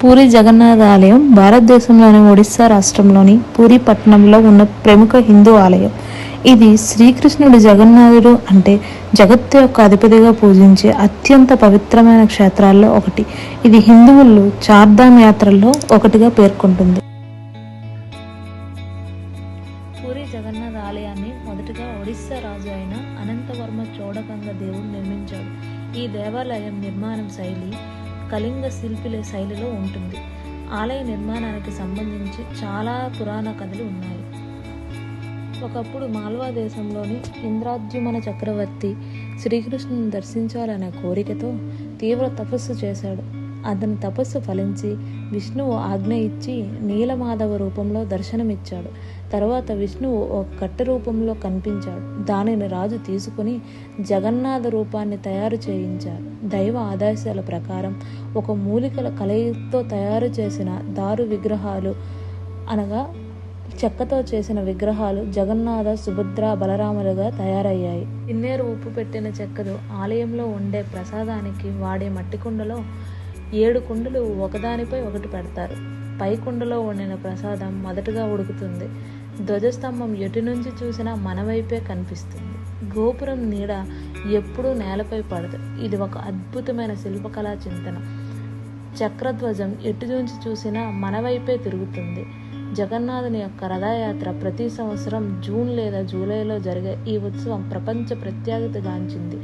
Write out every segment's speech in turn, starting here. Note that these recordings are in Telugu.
పూరి జగన్నాథ ఆలయం భారతదేశంలోని ఒడిస్సా రాష్ట్రంలోని పూరి పట్టణంలో ఉన్న ప్రముఖ హిందూ ఆలయం. ఇది శ్రీకృష్ణుడు జగన్నాథుడు అంటే జగత్తు యొక్క అధిపతిగా పూజించే అత్యంత పవిత్రమైన క్షేత్రాల్లో ఒకటి. ఇది హిందువులు చార్ధామ్ యాత్రల్లో ఒకటిగా పేర్కొంటుంది. పూరి జగన్నాథ ఆలయాన్ని మొదటగా ఒడిస్సా రాజు అయిన అనంతవర్మ చోడకంగ దేవుడు నిర్మించాడు. ఈ దేవాలయం నిర్మాణం శైలి కళింగ శిల్పిల శైలిలో ఉంటుంది. ఆలయ నిర్మాణానికి సంబంధించి చాలా పురాణ కథలు ఉన్నాయి. ఒకప్పుడు మాల్వా దేశంలోని ఇంద్రాద్యుమన చక్రవర్తి శ్రీకృష్ణుని దర్శించాలనే కోరికతో తీవ్ర తపస్సు చేశాడు. అతని తపస్సు ఫలించి విష్ణువు ఆజ్ఞ ఇచ్చి నీలమాధవ రూపంలో దర్శనమిచ్చాడు. తర్వాత విష్ణువు ఒక కట్టె రూపంలో కనిపించాడు. దానిని రాజు తీసుకుని జగన్నాథ రూపాన్ని తయారు చేయించారు. దైవ ఆదేశాల ప్రకారం ఒక మూలికల కలయితో తయారు చేసిన దారు విగ్రహాలు అనగా చెక్కతో చేసిన విగ్రహాలు జగన్నాథ సుభద్ర బలరాములుగా తయారయ్యాయి. తిన్నేరు ఉప్పు పెట్టిన చెక్కలు ఆలయంలో ఉండే ప్రసాదానికి వాడే మట్టి కుండలో ఏడు కుండలు ఒకదానిపై ఒకటి పెడతారు. పై కుండలో వండిన ప్రసాదం మొదటగా ఉడుకుతుంది. ధ్వజస్తంభం ఎటు నుంచి చూసినా మన వైపే కనిపిస్తుంది. గోపురం నీడ ఎప్పుడూ నేలపై పడదు. ఇది ఒక అద్భుతమైన శిల్పకళా చింతన. చక్రధ్వజం ఎటు నుంచి చూసినా మన వైపే తిరుగుతుంది. జగన్నాథుని యొక్క రథయాత్ర ప్రతి సంవత్సరం జూన్ లేదా జూలైలో జరిగే ఈ ఉత్సవం ప్రపంచ ప్రత్యేకతగాంచింది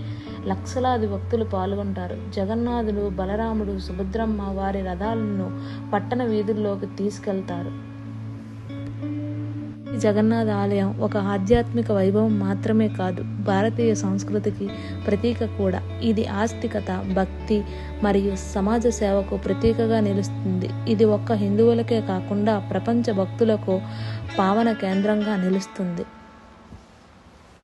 లక్షలాది భక్తులు పాల్గొంటారు. జగన్నాథుడు బలరాముడు సుభద్రమ్మ వారి రథాలను పట్టణ వీధుల్లోకి తీసుకెళ్తారు. జగన్నాథ ఆలయం ఒక ఆధ్యాత్మిక వైభవం మాత్రమే కాదు భారతీయ సంస్కృతికి ప్రతీక కూడా. ఇది ఆస్తికత భక్తి మరియు సమాజ సేవకు ప్రతీకగా నిలుస్తుంది. ఇది ఒక్క హిందువులకే కాకుండా ప్రపంచ భక్తులకు పావన కేంద్రంగా నిలుస్తుంది.